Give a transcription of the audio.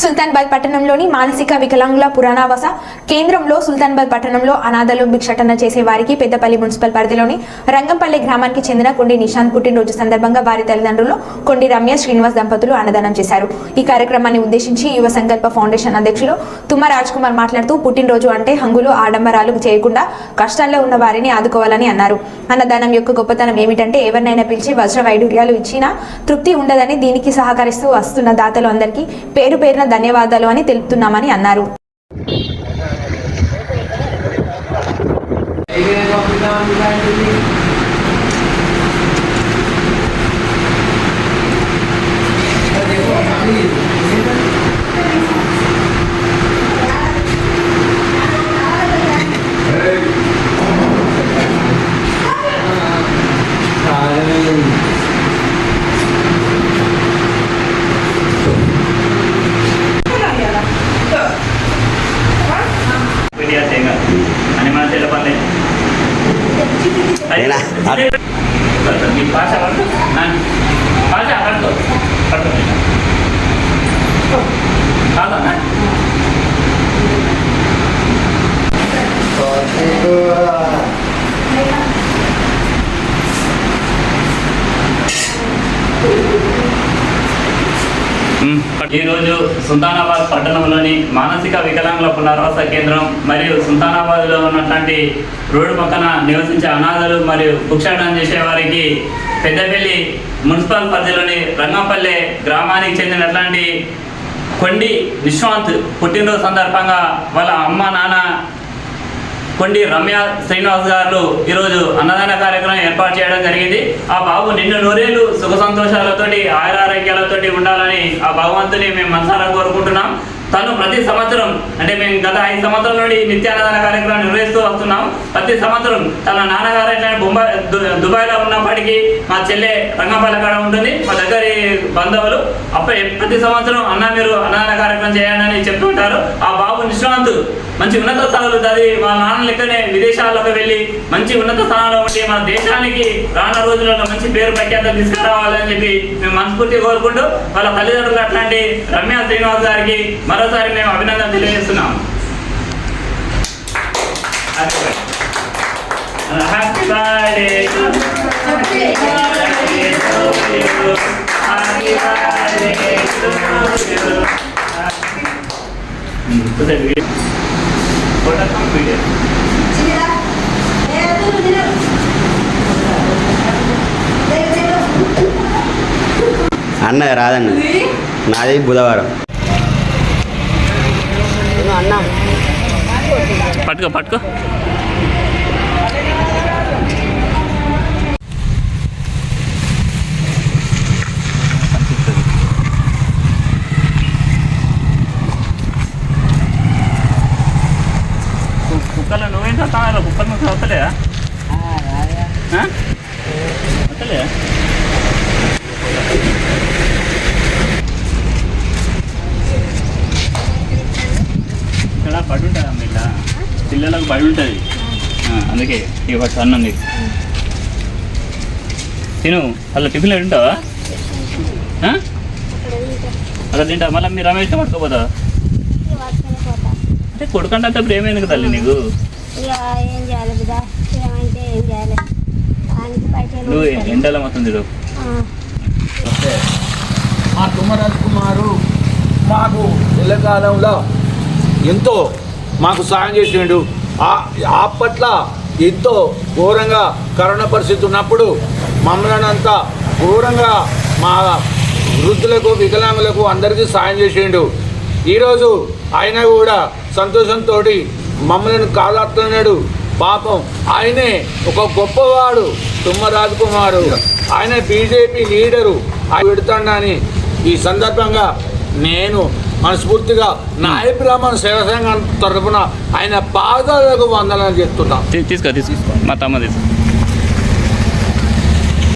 సుల్తాన్బాద్ పట్టణంలోని మానసిక వికలాంగుల పురాణావాస కేంద్రంలో సుల్తాన్బాద్ పట్టణంలో అనాథలు భిక్షటన చేసే వారికి పెద్దపల్లి మున్సిపల్ పరిధిలోని రంగంపల్లి గ్రామానికి చెందిన కొండి నిశాంత్ పుట్టినరోజు సందర్భంగా వారి తల్లిదండ్రులు కొండి రమ్య శ్రీనివాస్ దంపతులు అన్నదానం చేశారు. ఈ కార్యక్రమాన్ని ఉద్దేశించి యువ సంకల్ప ఫౌండేషన్ అధ్యక్షులు తుమ్మ రాజ్ కుమార్ మాట్లాడుతూ పుట్టినరోజు అంటే హంగులు ఆడంబరాలు చేయకుండా కష్టాల్లో ఉన్న వారిని ఆదుకోవాలని అన్నారు. అన్నదానం యొక్క గొప్పతనం ఏమిటంటే ఎవరినైనా పిలిచి వజ్ర వైడూర్యాలు ఇచ్చినా తృప్తి ఉండదని దీనికి సహకరిస్తూ వస్తున్న దాతలు అందరికీ పేరు పేరున ధన్యవాదాలు అని తెలుపుతున్నామని అన్నారు. మీడియా మీ భాష పడుతు భాష పడుతు పడుతు కాదా ఈరోజు సుల్తానాబాద్ పట్టణంలోని మానసిక వికలాంగుల పునరావాస కేంద్రం మరియు సుల్తానాబాద్లో ఉన్నటువంటి రోడ్డు పక్కన నివసించే అనాథలు మరియు భిక్షాటన చేసే వారికి పెద్దపల్లి మున్సిపల్ పరిధిలోని రంగంపల్లె గ్రామానికి చెందినటువంటి కొండి నిశ్వాంత్ పుట్టినరోజు సందర్భంగా వాళ్ళ అమ్మ నాన్న కొండి రమ్య శ్రీనివాస్ గారు ఈరోజు అన్నదాన కార్యక్రమం ఏర్పాటు చేయడం జరిగింది. ఆ బాబు నిన్ను నూరేళ్ళు సుఖ సంతోషాలతోటి ఆయురారోగ్యాలతోటి ఉండాలని ఆ భగవంతుని మేము మనసారా కోరుకుంటున్నాం. తను ప్రతి సంవత్సరం అంటే మేము గత ఐదు సంవత్సరాల నుండి నిత్యాన్నదాన కార్యక్రమం నిర్వహిస్తూ వస్తున్నాం. ప్రతి సంవత్సరం తన నాన్నగారు బొంబాయి దుబాయ్లో ఉన్నప్పటికీ మా చెల్లె రంగంపల్లి కాడ ఉంటుంది. మా దగ్గర బంధువులు. అప్పుడు ప్రతి సంవత్సరం అన్న మీరు అన్నదాన కార్యక్రమం చేయండి అని చెప్తుంటారు ఆ బాబు నిష్ణాంత్ మంచి ఉన్నత స్థానాలు చదివి వాళ్ళ నాన్న లెక్కనే విదేశాలకు వెళ్ళి మంచి ఉన్నత స్థానంలో ఉండి మన దేశానికి రానున్న రోజులలో మంచి పేరు ప్రఖ్యాత తీసుకురావాలని చెప్పి మేము మనస్ఫూర్తి కోరుకుంటూ వాళ్ళ తల్లిదండ్రులు అట్లాంటి రమ్య శ్రీనివాస్ గారికి మరోసారి మేము అభినందన తెలియజేస్తున్నాం. Happy birthday happy birthday photo complete అన్న రాదన్న నాది బుధవారం పట్టుకో పట్టుకో కుక్కలు నువ్వేం చదువుతావు కుక్కలు నువ్వు చదువుతలేదా వస్తలే ఇక్కడ బడి ఉంటుంది అమ్మ ఇలా పిల్లలకు బడి ఉంటుంది అందుకే ఇక పట్టు అన్నం నీకు తిను అలా టిఫిన్ ఉంటావా అలా తింటా మళ్ళీ మీరు రమేష్ పట్టుకోపోతావా అంటే కొడుకంటే అంత ప్రేమ కదా తల్లి నీకు ఇక ఏం చేయాలి బిడ్డ? ఏమంటే ఏం చేయాలి? ఆయనకి పైసలు నువ్వు ఉంటాయి. ఎండలో మొత్తం తిరుగు. ఆ. మా తుమ్మరాజ్ కుమారు మాకు ఎల్లకాలంలో ఎంతో మాకు సాయం చేసిండు. ఆ- అప్పట్ల ఎంతో ఘోరంగా కరోనా పరిస్థితి ఉన్నప్పుడు మమ్మల్ని అంతా ఘోరంగా మా వృద్ధులకు వికలాంగులకు అందరికీ సాయం చేసిండు. ఈరోజు ఆయన కూడా సంతోషంతో మమ్మల్ని కాదాడుతున్నాడు పాపం ఆయనే ఒక గొప్పవాడు తుమ్మ రాజకుమారు. ఆయన బీజేపీ లీడరు. పెడతాడని ఈ సందర్భంగా నేను మనస్ఫూర్తిగా నాయ బ్రాహ్మణ సేవ సంఘం తరఫున ఆయన పాదాలకు వందనాలు చెప్తున్నాను తీసుకో తీసుకో. మా తమ్మ తీసుకో.